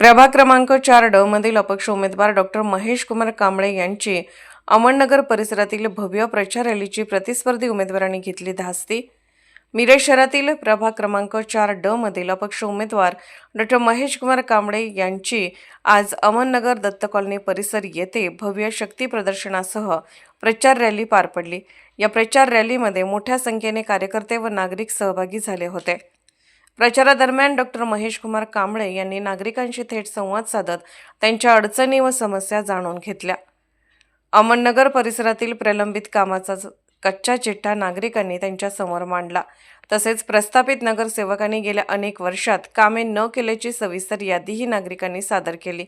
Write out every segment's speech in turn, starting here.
प्रभाग क्रमांक चार ड मधील अपक्ष उमेदवार डॉक्टर महेश कुमार कांबळे यांची अमणनगर परिसरातील भव्य प्रचार रॅलीची प्रतिस्पर्धी उमेदवारांनी घेतली धास्ती. मिरज शहरातील प्रभाग क्रमांक चार ड मधील अपक्ष उमेदवार डॉक्टर महेश कुमार कांबळे यांची आज अमननगर दत्त कॉलनी परिसर येथे भव्य शक्ती प्रदर्शनासह प्रचार रॅली पार पडली. या प्रचार रॅलीमध्ये मोठ्या संख्येने कार्यकर्ते व नागरिक सहभागी झाले होते. प्रचारादरम्यान डॉक्टर महेश कुमार कांबळे यांनी नागरिकांशी थेट संवाद साधत त्यांच्या अडचणी व समस्या जाणून घेतल्या. अहमदनगर परिसरातील प्रलंबित कामाचा कच्चा चिठ्ठा नागरिकांनी त्यांच्यासमोर मांडला. तसेच प्रस्थापित नगरसेवकांनी गेल्या अनेक वर्षात कामे न केल्याची सविस्तर यादीही नागरिकांनी सादर केली.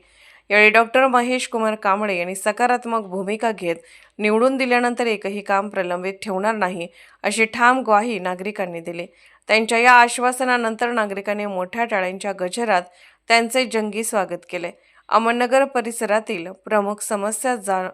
यावेळी डॉक्टर महेश कुमार कांबळे यांनी सकारात्मक भूमिका घेत निवडून दिल्यानंतर एकही काम प्रलंबित ठेवणार नाही अशी ठाम ग्वाही नागरिकांनी दिली. त्यांच्या या आश्वासनानंतर नागरिकांनी मोठ्या टाळ्यांच्या गजरात त्यांचे जंगी स्वागत केले. अहमदनगर परिसरातील प्रमुख समस्या जा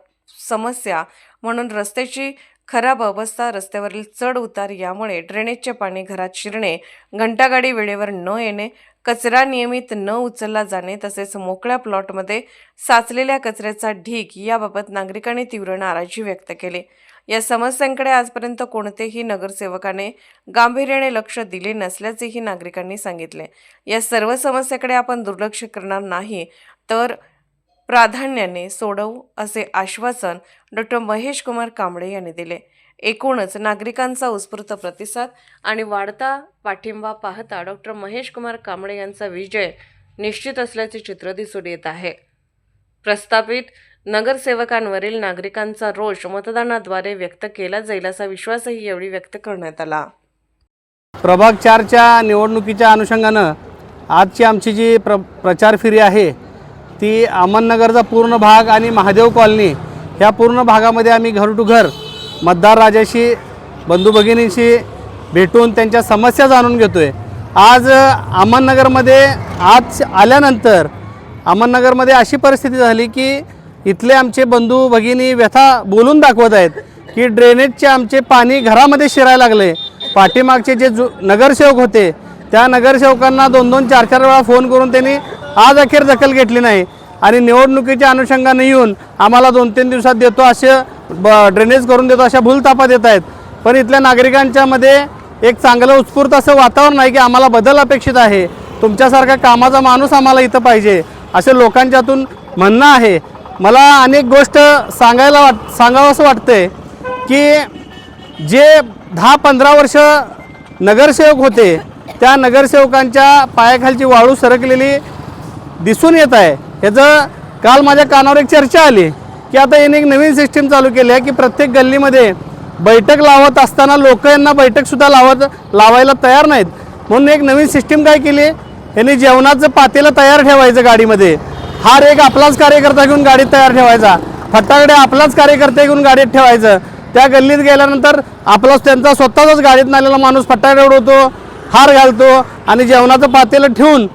समस्या म्हणून रस्त्याची खराब अवस्था रस्त्यावरील चढ उतार यामुळे ड्रेनेजचे पाणी घरात शिरणे घंटागाडी वेळेवर न येणे कचरा नियमित न उचलला जाणे तसेच मोकळ्या प्लॉटमध्ये साचलेल्या कचऱ्याचा ढीग याबाबत नागरिकांनी तीव्र नाराजी व्यक्त केली. या समस्यांकडे आजपर्यंत कोणतेही नगरसेवकाने गांभीर्याने लक्ष दिले नसल्याचेही नागरिकांनी सांगितले. या सर्व समस्याकडे आपण दुर्लक्ष करणार नाही तर प्राधान्याने सोडवू असे आश्वासन डॉक्टर महेश कुमार कांबळे यांनी दिले. एकूणच नागरिकांचा उत्स्फूर्त प्रतिसाद आणि वाढता पाठिंबा पाहता डॉक्टर महेश कुमार कांबळे यांचा विजय निश्चित असल्याचे चित्र दिसून येत आहे. प्रस्थापित नगरसेवकांवरील नागरिकांचा रोष मतदानाद्वारे व्यक्त केला जाईल असा विश्वासही यावेळी व्यक्त करण्यात आला. प्रभाग चारच्या निवडणुकीच्या अनुषंगानं आजची आमची जी प्र प्रचार फेरी आहे ती अहमदनगरचा पूर्ण भाग आणि महादेव कॉलनी ह्या पूर्ण भागामध्ये आम्ही घर टू घर मतदार राजाशी बंधू भगिनींशी भेटून त्यांच्या समस्या जाणून घेतो आहे आज अहमदनगरमध्ये आज आल्यानंतर अहमदनगरमध्ये अशी परिस्थिती झाली की इथले आमचे बंधू भगिनी व्यथा बोलून दाखवत आहेत की ड्रेनेजचे आमचे पाणी घरामध्ये शिरायला लागले. पाठीमागचे जे जु नगरसेवक होते त्या नगरसेवकांना दोन दोन चार चार वेळा फोन करून त्यांनी आज अखेर दखल घेतली नाही. आणि निवडणुकीच्या अनुषंगाने येऊन आम्हाला दोन तीन दिवसात देतो असे ब ड्रेनेज करून देतो अशा भूलतापा देत आहेत. पण इथल्या नागरिकांच्या मध्ये एक चांगलं उत्स्फूर्त असं वातावरण आहे की आम्हाला बदल अपेक्षित आहे. तुमच्यासारखा कामाचा माणूस आम्हाला इथं पाहिजे असे लोकांच्यातून म्हणणं आहे. मला अनेक गोष्ट सांगायला वाट सांगावं असं वाटतंय की जे दहा पंधरा वर्ष नगरसेवक होते त्या नगरसेवकांच्या पायाखालची वाळू सरकलेली दिसून येत आहे. ह्याचं काल माझ्या कानावर एक चर्चा आली की आता याने एक नवीन सिस्टीम चालू केली आहे की प्रत्येक गल्लीमध्ये बैठक लावत असताना लोक यांना बैठकसुद्धा लावत लावायला तयार नाहीत. म्हणून एक नवीन सिस्टीम काय केली? यांनी जेवणाचं पातेलं तयार ठेवायचं गाडीमध्ये. हार एक आपलाच कार्यकर्ता घेऊन गाडीत तयार ठेवायचा. फटाकडे आपलाच कार्यकर्ते घेऊन गाडीत ठेवायचं. त्या गल्लीत गेल्यानंतर आपलाच त्यांचा स्वतःचाच गाडीत नालेला माणूस फटाकडे उडवतो हार घालतो आणि जेवणाचं पातेलं ठेवून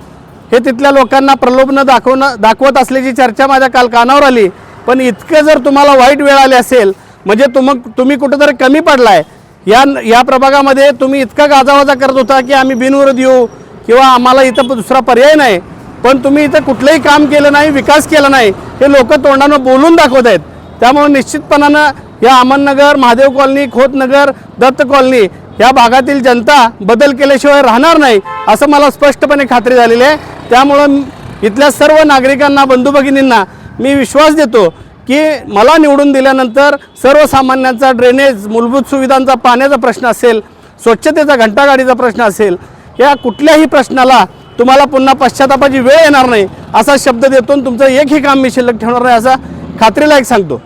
हे तिथल्या लोकांना प्रलोभनं दाखवणं दाखवत असल्याची चर्चा माझ्या काल कानावर आली. पण इतकं जर तुम्हाला वाईट वेळ आली असेल म्हणजे तुम तुम्ही कुठंतरी कमी पडलाय. या या प्रभागामध्ये तुम्ही इतका गाजावाजा करत होता की आम्ही बिनविरोध येऊ किंवा आम्हाला इथं दुसरा पर्याय नाही. पण तुम्ही इथं कुठलंही काम केलं नाही विकास केला नाही हे लोक तोंडानं बोलून दाखवत आहेत. त्यामुळे निश्चितपणानं या अमननगर महादेव कॉलनी खोतनगर दत्त कॉलनी या भागातील जनता बदल केल्याशिवाय राहणार नाही असं मला स्पष्टपणे खात्री झालेली आहे. त्यामुळं इथल्या सर्व नागरिकांना बंधू भगिनींना मी विश्वास देतो की मला निवडून दिल्यानंतर सर्वसामान्यांचा ड्रेनेज मूलभूत सुविधांचा पाण्याचा प्रश्न असेल स्वच्छतेचा घंटागाडीचा प्रश्न असेल या कुठल्याही प्रश्नाला तुम्हाला पुन्हा पश्चातापाची वेळ येणार नाही असा शब्द देतो तुमचं एकही काम मी शिल्लक ठेवणार नाही असा खात्रीला एक सांगतो.